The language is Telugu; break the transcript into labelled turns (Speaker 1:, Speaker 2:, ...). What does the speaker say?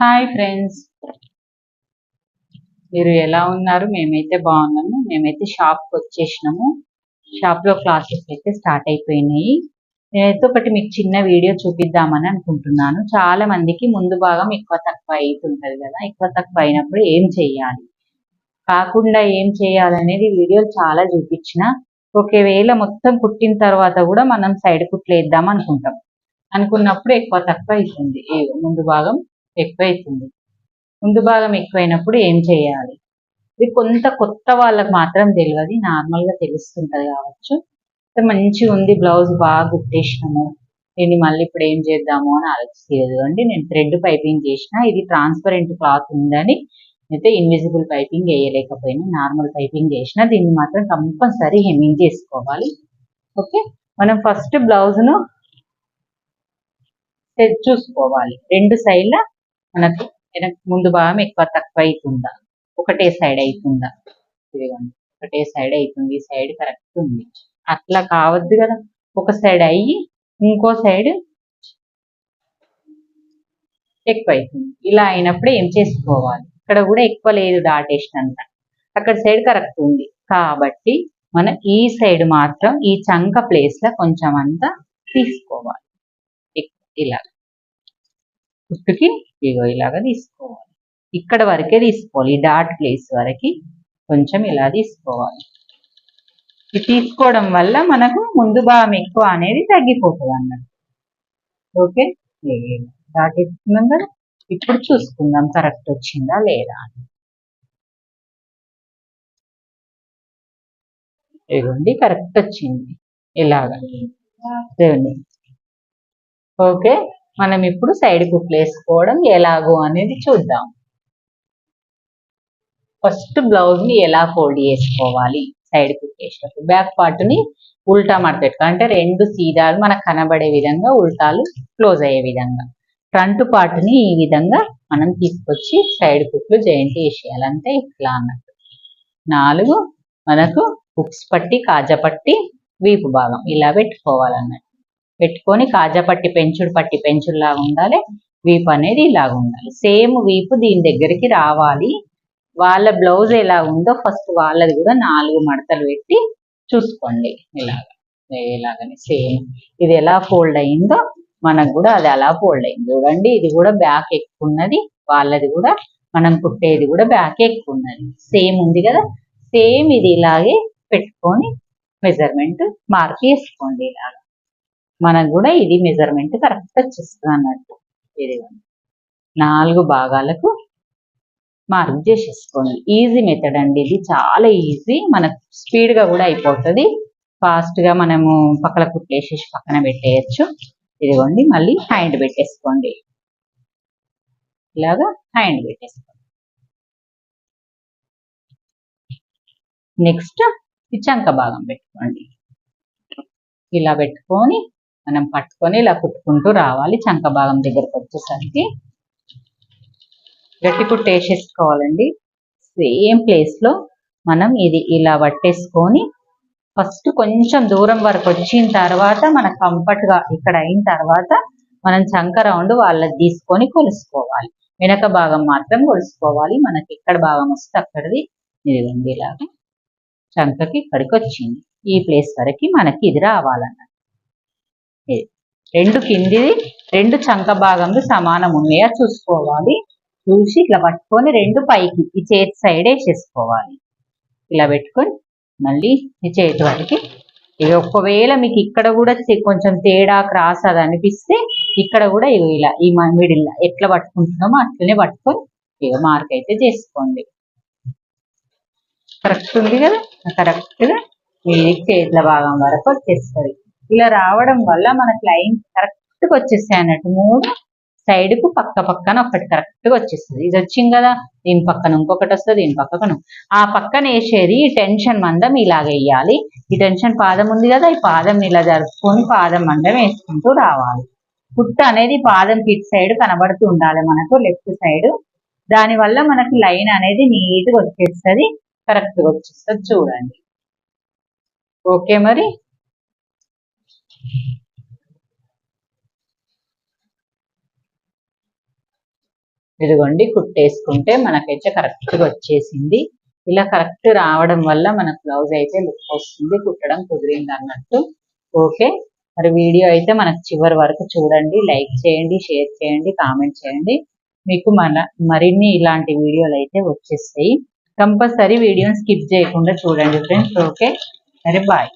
Speaker 1: హాయ్ ఫ్రెండ్స్ మీరు ఎలా ఉన్నారు? మేమైతే బాగున్నాము. మేమైతే షాప్కి వచ్చేసినాము. షాప్లో క్లాసెస్ అయితే స్టార్ట్ అయిపోయినాయి. నేనైతే ఒకటి మీకు చిన్న వీడియో చూపిద్దామని అనుకుంటున్నాను. చాలా మందికి ముందు భాగం ఎక్కువ తక్కువ అవుతుంటుంది కదా. ఎక్కువ తక్కువ అయినప్పుడు ఏం చేయాలి కాకుండా ఏం చేయాలనేది వీడియోలు చాలా చూపించిన ఒకవేళ మొత్తం కుట్టిన తర్వాత కూడా మనం సైడ్ కుట్లు వేద్దాం అనుకుంటాం. అనుకున్నప్పుడు ఎక్కువ తక్కువ అవుతుంది. ముందు భాగం ఎక్కువ అవుతుంది ముందు భాగం ఎక్కువైనప్పుడు ఏం చేయాలి? ఇది కొంత కొత్త వాళ్ళకి మాత్రం తెలియదు. నార్మల్గా కావచ్చు. మంచిగా ఉంది బ్లౌజ్ బాగా కుట్టేసినాము దీన్ని మళ్ళీ ఇప్పుడు ఏం చేద్దాము అని ఆలోచించలేదు అండి నేను థ్రెడ్ పైపింగ్ చేసిన ఇది ట్రాన్స్పరెంట్ క్లాత్ ఉందని అయితే ఇన్విజిబుల్ పైపింగ్ వేయలేకపోయినా నార్మల్ పైపింగ్ చేసిన దీన్ని మాత్రం కంపల్సరీ హెమ్మింగ్ చేసుకోవాలి. ఓకే? మనం ఫస్ట్ బ్లౌజ్ను చూసుకోవాలి. రెండు సైడ్ల మనకు వెనక ముందు భాగం ఎక్కువ తక్కువ అవుతుందా ఒకటే సైడ్ అవుతుందా ఇదిగోండి. ఒకటే సైడ్ అవుతుంది ఈ సైడ్ కరెక్ట్ ఉంది. అట్లా కావద్దు కదా. ఒక సైడ్ అయ్యి ఇంకో సైడ్ ఎక్కువ అవుతుంది ఇలా అయినప్పుడు ఏం చేసుకోవాలి? ఇక్కడ కూడా ఎక్కువ లేదు దాటేసినంత. అక్కడ సైడ్ కరెక్ట్ ఉంది. కాబట్టి మనం ఈ సైడ్ మాత్రం ఈ చంక ప్లేస్లో కొంచెం అంతా తీసుకోవాలి. ఇలా. కుట్టుకి ఇగో ఇలాగా తీసుకోవాలి. ఇక్కడ వరకే తీసుకోవాలి. ఈ డాట్ ప్లేస్ వరకు కొంచెం ఇలా తీసుకోవాలి. ఇది తీసుకోవడం వల్ల మనకు ముందు భాగం ఎక్కువ అనేది తగ్గిపోతుంది అన్నట్టు. ఓకే? డాట్ ఇస్తున్నాం కదా? ఇప్పుడు చూసుకుందాం. కరెక్ట్ వచ్చిందా లేదా అని. ఇదిగోండి. కరెక్ట్ వచ్చింది. ఇలాగా. ఓకే? మనం ఇప్పుడు సైడ్ కుట్లు వేసుకోవడం ఎలాగో అనేది చూద్దాం. ఫస్ట్ బ్లౌజ్ని ఎలా ఫోల్డ్ చేసుకోవాలి? సైడ్ కుక్ వేసినప్పుడు బ్యాక్ పార్ట్ని ఉల్టా మడతెట్టుకో అంటే రెండు సీదాలు మనకు కనబడే విధంగా ఉల్టాలు క్లోజ్ అయ్యే విధంగా. ఫ్రంట్ పార్ట్ని ఈ విధంగా మనం తీసుకొచ్చి సైడ్ కుట్లు జాయింట్ చేసేయాలంటే ఇట్లా అన్నట్టు. నాలుగు మనకు హుక్స్ పట్టి కాజ పట్టి వీపు భాగం ఇలా పెట్టుకోవాలన్నట్టు. పెట్టుకొని కాజా పట్టి పెంచుడు పట్టి పెంచుడులాగా ఉండాలి. వీపు అనేది ఇలాగ ఉండాలి. సేమ్ వీపు దీని దగ్గరికి రావాలి. వాళ్ళ బ్లౌజ్ ఎలా ఉందో ఫస్ట్ వాళ్ళది కూడా నాలుగు మడతలు పెట్టి చూసుకోండి. ఇలాగ. ఇలాగని సేమ్. ఇది ఎలా ఫోల్డ్ అయిందో మనకు కూడా అది అలా ఫోల్డ్ అయింది. చూడండి ఇది కూడా బ్యాక్ ఎక్కువ ఉన్నది. వాళ్ళది కూడా మనం కుట్టేది కూడా బ్యాక్ ఎక్కువ ఉన్నది. సేమ్ ఉంది కదా? సేమ్ ఇది ఇలాగే పెట్టుకొని మెజర్మెంట్ మార్క్ చేసుకోండి ఇలాగ. మనకు కూడా ఇది మెజర్మెంట్ కరెక్ట్ వచ్చేస్తుంది అన్నట్టు. ఇదిగోండి నాలుగు భాగాలకు మార్క్ చేసేసుకోండి. ఈజీ మెథడ్ అండి ఇది. చాలా ఈజీ మనకు స్పీడ్గా కూడా అయిపోతుంది. ఫాస్ట్గా మనము పక్కన కుట్టేసేసి పక్కన పెట్టేయచ్చు. ఇదిగోండి మళ్ళీ హ్యాండ్ పెట్టేసుకోండి. ఇలాగా హ్యాండ్ పెట్టేసుకోండి. నెక్స్ట్ చంక భాగం పెట్టుకోండి. ఇలా పెట్టుకొని మనం పట్టుకొని ఇలా కుట్టుకుంటూ రావాలి. చంక భాగం దగ్గరకు వచ్చేసరికి గట్టి కుట్టు వేసేసుకోవాలండి. సేమ్ ప్లేస్లో మనం ఇది ఇలా పట్టేసుకొని ఫస్ట్ కొంచెం దూరం వరకు వచ్చిన తర్వాత మన కంఫర్ట్గా ఇక్కడ అయిన తర్వాత మనం చంక రౌండ్ వాళ్ళది తీసుకొని కొలుసుకోవాలి. వెనక భాగం మాత్రం కొలుసుకోవాలి. మనకి ఎక్కడ భాగం వస్తే అక్కడిది. ఇదిగోండి ఇలాగా చంకకి ఇక్కడికి వచ్చింది. ఈ ప్లేస్ వరకు మనకి ఇది రావాలన్నమాట. రెండు కిందిది రెండు చంక భాగంలో సమానం ఉన్నాయా. చూసుకోవాలి. చూసి ఇట్లా పట్టుకొని రెండు పైకి ఈ చేతి సైడ్ వేసేసుకోవాలి. ఇలా పెట్టుకొని మళ్ళీ ఈ చేతి వాటికి. ఇక ఒకవేళ మీకు ఇక్కడ కూడా కొంచెం తేడా క్రాస్ అది అనిపిస్తే ఇక్కడ కూడా ఇగో ఇలా ఈ మిడిల్ ఎట్లా పట్టుకుంటున్నామో అట్లనే పట్టుకొని ఇక మార్క్ అయితే చేసుకోండి. కరెక్ట్ ఉంది కదా? కరెక్ట్గా మీ చేతుల భాగం వరకు వచ్చేస్తుంది. ఇలా రావడం వల్ల మనకి లైన్ కరెక్ట్గా వచ్చేస్తాయి అన్నట్టు. మూడు సైడ్కు పక్క పక్కన ఒకటి కరెక్ట్గా వచ్చేస్తుంది. ఇది వచ్చింది కదా దీని పక్కన ఇంకొకటి వస్తుంది దీని పక్కన. ఆ పక్కన వేసేది ఈ టెన్షన్ మందం ఇలాగ వేయాలి. ఈ టెన్షన్ పాదం ఉంది కదా ఈ పాదం ఇలా జరుపుకొని పాదం మందం వేసుకుంటూ రావాలి. పుట్ట అనేది పాదం కిట్ సైడ్ కనబడుతూ ఉండాలి మనకు లెఫ్ట్ సైడ్ దాని వల్ల మనకి లైన్ అనేది నీట్గా వచ్చేస్తుంది కరెక్ట్గా వచ్చేస్తుంది. చూడండి. ఓకే మరి? ఇదిగోండి కుట్టేసుకుంటే మనకైతే కరెక్ట్గా వచ్చేసింది. ఇలా కరెక్ట్ రావడం వల్ల మనకు బ్లౌజ్ అయితే లుక్ వస్తుంది. కుట్టడం కుదిరింది అన్నట్టు. ఓకే మరి వీడియో అయితే మనకు చివరి వరకు చూడండి. లైక్ చేయండి షేర్ చేయండి కామెంట్ చేయండి. మీకు మన మరిన్ని ఇలాంటి వీడియోలు అయితే వచ్చేస్తాయి. కంపల్సరీ వీడియోని స్కిప్ చేయకుండా చూడండి ఫ్రెండ్స్ ఓకే మరి బాయ్